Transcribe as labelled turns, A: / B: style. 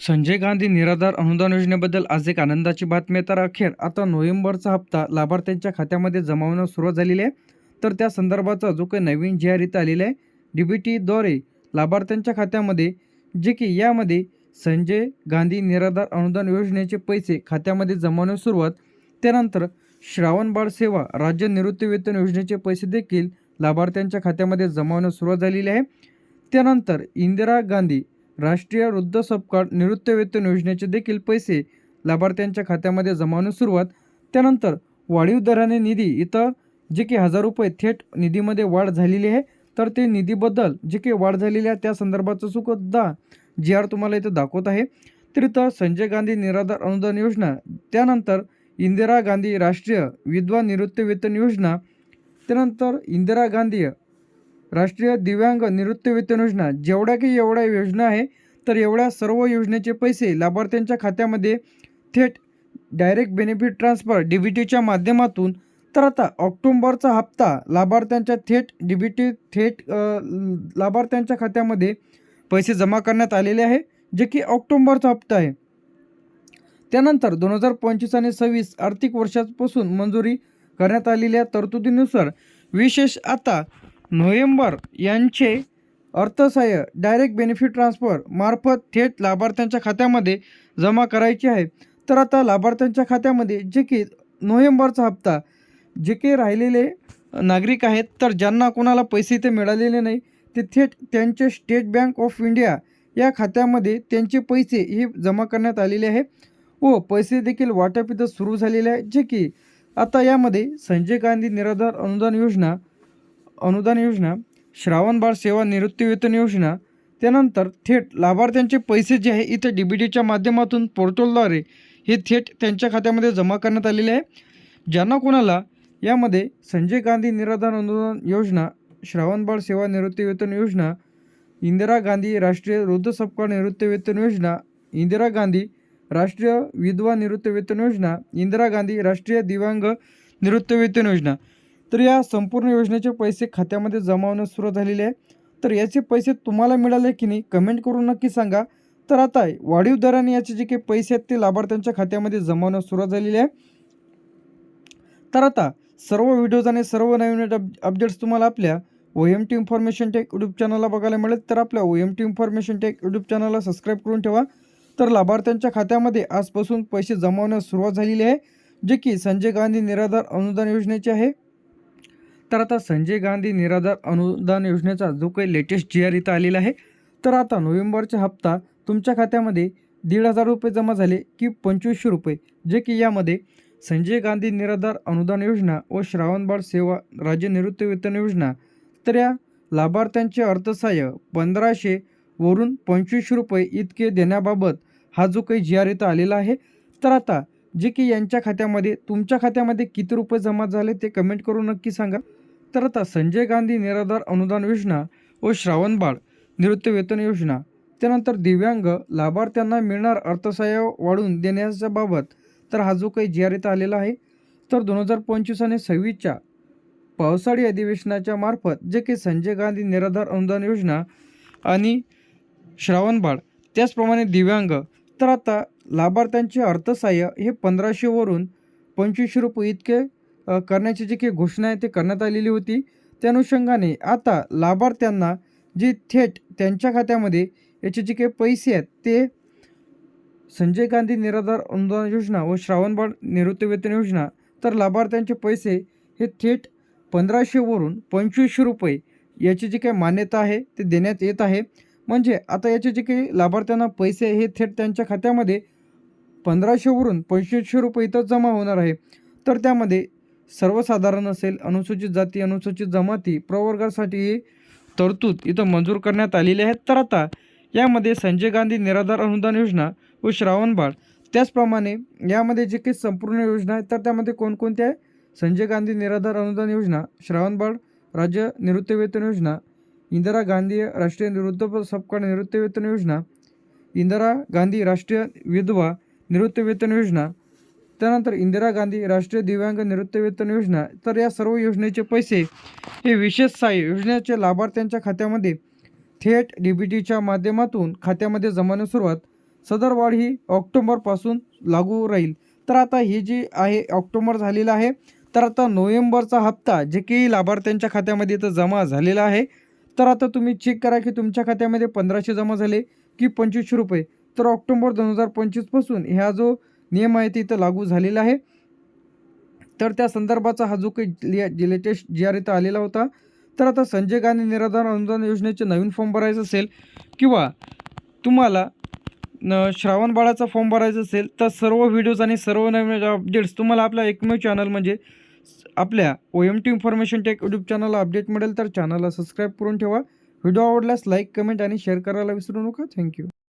A: संजय गांधी निराधार अनुदान योजनेबद्दल आज एक आनंदाची बातमी आहे. तर अखेर आता नोव्हेंबरचा हप्ता लाभार्थ्यांच्या खात्यामध्ये जमावण्यास सुरुवात झालेली आहे तर त्या संदर्भाचा जो काही नवीन जी इथं आलेला आहे डी बी टीद्वारे लाभार्थ्यांच्या खात्यामध्ये जे की यामध्ये संजय गांधी निराधार अनुदान योजनेचे पैसे खात्यामध्ये जमा होण्यास सुरुवात त्यानंतर श्रावण बाळ सेवा राज्य निवृत्तीवेतन योजनेचे पैसे देखील लाभार्थ्यांच्या खात्यामध्ये जमा होण्यास सुरुवात झालेली आहे त्यानंतर इंदिरा गांधी राष्ट्रीय वृद्ध सपकाळ निवृत्तीवेतन योजनेचे देखील पैसे लाभार्थ्यांच्या खात्यामध्ये जमावणे सुरुवात. त्यानंतर वाढीव दराने निधी इथं जे की हजार रुपये थेट निधीमध्ये वाढ झालेली आहे तर ते निधीबद्दल जे काही वाढ झालेली आहे त्या संदर्भाचं सुद्धा जी आर तुम्हाला इथं दाखवत आहे. तर इथं संजय गांधी निराधार अनुदान योजना. त्यानंतर इंदिरा गांधी राष्ट्रीय विधवा निवृत्तीवेतन योजना. त्यानंतर इंदिरा गांधी राष्ट्रीय दिव्यांग निवृत्तीवेतन योजना. जेवढ्या की एवढ्या योजना आहे तर एवढ्या सर्व योजनेचे पैसे लाभार्थ्यांच्या खात्यामध्ये थेट direct benefit transfer D B टीच्या माध्यमातून तर आता ऑक्टोंबरचा हप्ता लाभार्थ्यांच्या थेट डी बी टी थेट लाभार्थ्यांच्या खात्यामध्ये पैसे जमा करण्यात आलेले आहे जे की ऑक्टोंबरचा हप्ता आहे. त्यानंतर दोन हजार पंचवीस आणि सव्वीस आर्थिक वर्षापासून मंजुरी करण्यात आलेल्या तरतुदीनुसार विशेष आता नोव्हेंबर यांचे अर्थसहाय्य डायरेक्ट बेनिफिट ट्रान्सफर मार्फत थेट लाभार्थ्यांच्या खात्यामध्ये जमा करायचे आहे. तर आता लाभार्थ्यांच्या खात्यामध्ये जे की नोव्हेंबरचा हप्ता जे काही राहिलेले नागरिक आहेत तर ज्यांना कोणाला पैसे ते मिळालेले नाही ते थेट त्यांचे स्टेट बँक ऑफ इंडिया या खात्यामध्ये त्यांचे पैसे हे जमा करण्यात आलेले आहे. व पैसे देखील वाटप इथं सुरू झालेले आहे. जे की आता यामध्ये संजय गांधी निराधार अनुदान योजना अनुदान योजना श्रावणबाळ सेवा निवृत्तीवेतन योजना त्यानंतर थेट लाभार्थ्यांचे पैसे जे आहे इथे डी बी डीच्या माध्यमातून पोर्टलद्वारे हे थेट त्यांच्या खात्यामध्ये जमा करण्यात आलेले आहे. ज्यांना कोणाला यामध्ये संजय गांधी निराधार अनुदान योजना श्रावणबाळ सेवा निवृत्तीवेतन योजना इंदिरा गांधी राष्ट्रीय वृद्धसपकाळ निवृत्तीवेतन योजना इंदिरा गांधी राष्ट्रीय विधवा निवृत्तीवेतन योजना इंदिरा गांधी राष्ट्रीय दिव्यांग निवृत्तीवेतन योजना तर या संपूर्ण योजनेचे पैसे खात्यामध्ये जमा होण्यास सुरुवात झालेले आहे. तर याचे पैसे तुम्हाला मिळाले की नाही कमेंट करून नक्की सांगा. तर आता वाढीव दराने याचे जे काही पैसे आहेत ते लाभार्थ्यांच्या खात्यामध्ये जमा होण्यास सुरुवात झालेली आहे. तर आता सर्व व्हिडिओज आणि सर्व नवीन अप अपडेट्स तुम्हाला आपल्या O M T information tech YouTube चॅनलला बघायला मिळेल. तर आपल्या O M T information tech YouTube चॅनलला सबस्क्राईब करून ठेवा. तर लाभार्थ्यांच्या खात्यामध्ये आजपासून पैसे जमा होण्यास सुरुवात झालेली आहे. जे की संजय गांधी निराधार अनुदान योजनेचे आहे. तर आता संजय गांधी निराधार अनुदान योजनेचा जो काही लेटेस्ट जी आर इथं आलेला आहे तर आता नोव्हेंबरचा हप्ता तुमच्या खात्यामध्ये दीड हजार रुपये जमा झाले की पंचवीसशे रुपये जे की यामध्ये संजय गांधी निराधार अनुदान योजना व श्रावणबाळ सेवा राज्य निवृत्तीवेतन योजना तर या लाभार्थ्यांचे अर्थसहाय्य पंधराशे वरून पंचवीसशे रुपये इतके देण्याबाबत हा जो काही जी आर इथं आलेला आहे तर आता जे की यांच्या खात्यामध्ये तुमच्या खात्यामध्ये किती रुपये जमा झाले ते कमेंट करून नक्की सांगा. तर आता संजय गांधी निराधार अनुदान योजना व श्रावणबाळ निवृत्तीवेतन योजना. त्यानंतर दिव्यांग लाभार्थ्यांना मिळणार अर्थसहाय्य वाढवून देण्याच्या बाबत तर हा जो काही जी इथं आलेला आहे तर दोन हजार पंचवीस आणि सव्वीसच्या पावसाळी अधिवेशनाच्या मार्फत जे काही संजय गांधी निराधार अनुदान योजना आणि श्रावणबाळ त्याचप्रमाणे दिव्यांग तर आता लाभार्थ्यांचे अर्थसहाय्य हे पंधराशेवरून पंचवीसशे रुपये इतके करण्याची जी काही घोषणा आहे ते करण्यात आलेली होती. त्या अनुषंगाने आता लाभार्थ्यांना जे थेट त्यांच्या खात्यामध्ये याचे जे काही पैसे आहेत ते संजय गांधी निराधार अनुदान योजना व श्रावणबाळ निवृत्तीवेतन योजना तर लाभार्थ्यांचे पैसे हे थेट पंधराशेवरून पंचवीसशे रुपये याची जी काही मान्यता आहे ते देण्यात येत आहे. म्हणजे आता याचे जे काही लाभार्थ्यांना पैसे हे थेट त्यांच्या खात्यामध्ये पंधराशेवरून पंचवीसशे रुपये इथं जमा होणार आहे. तर त्यामध्ये सर्वसाधारण असेल अनुसूचित जाती अनुसूचित जमाती प्रवर्गासाठी तरतूद इथं मंजूर करण्यात आलेली आहे. तर आता यामध्ये संजय गांधी निराधार अनुदान योजना व श्रावणबाळ त्याचप्रमाणे यामध्ये जे काही संपूर्ण योजना आहेत तर त्यामध्ये कोणकोणत्या आहे? संजय गांधी निराधार अनुदान योजना श्रावणबाळ राज्य निवृत्तीवेतन योजना इंदिरा गांधी राष्ट्रीय निवृत्त सबकाळ निवृत्तीवेतन योजना इंदिरा गांधी राष्ट्रीय विधवा निवृत्तीवेतन योजना त्यानंतर इंदिरा गांधी राष्ट्रीय दिव्यांग निवृत्तीवेतन योजना. तर या सर्व योजनेचे पैसे हे विशेष सहाय्य योजनेच्या लाभार्थ्यांच्या खात्यामध्ये थेट डी बी टीच्या माध्यमातून खात्यामध्ये जमाने सुरुवात. सदर वाढ ही ऑक्टोंबरपासून लागू राहील. तर आता ही जी आहे ऑक्टोबर झालेला आहे. तर आता नोव्हेंबरचा हप्ता जे की लाभार्थ्यांच्या खात्यामध्ये इथं जमा झालेला आहे. तर आता तुम्ही चेक करा की तुमच्या खात्यामध्ये पंधराशे जमा झाले की पंचवीसशे रुपये. तर ऑक्टोबर दोन हजार पंचवीसपासून ह्या जो नियम आहे ते इथं लागू झालेला आहे. तर त्या संदर्भाचा हा जो काही लेटेस्ट जी आर इथं आलेला होता तर आता संजय गांधी निराधार अनुदान योजनेचे नवीन फॉर्म भरायचं असेल किंवा तुम्हाला न श्रावण बाळाचा फॉर्म भरायचा असेल तर सर्व व्हिडिओज आणि सर्व नवीन अपडेट्स तुम्हाला आपल्या एकमेव चॅनल म्हणजे आपल्या O M T information tech YouTube चॅनलला अपडेट मिळेल. तर चॅनलला सबस्क्राईब करून ठेवा. व्हिडिओ आवडल्यास लाईक कमेंट आणि शेअर करायला विसरू नका. थँक्यू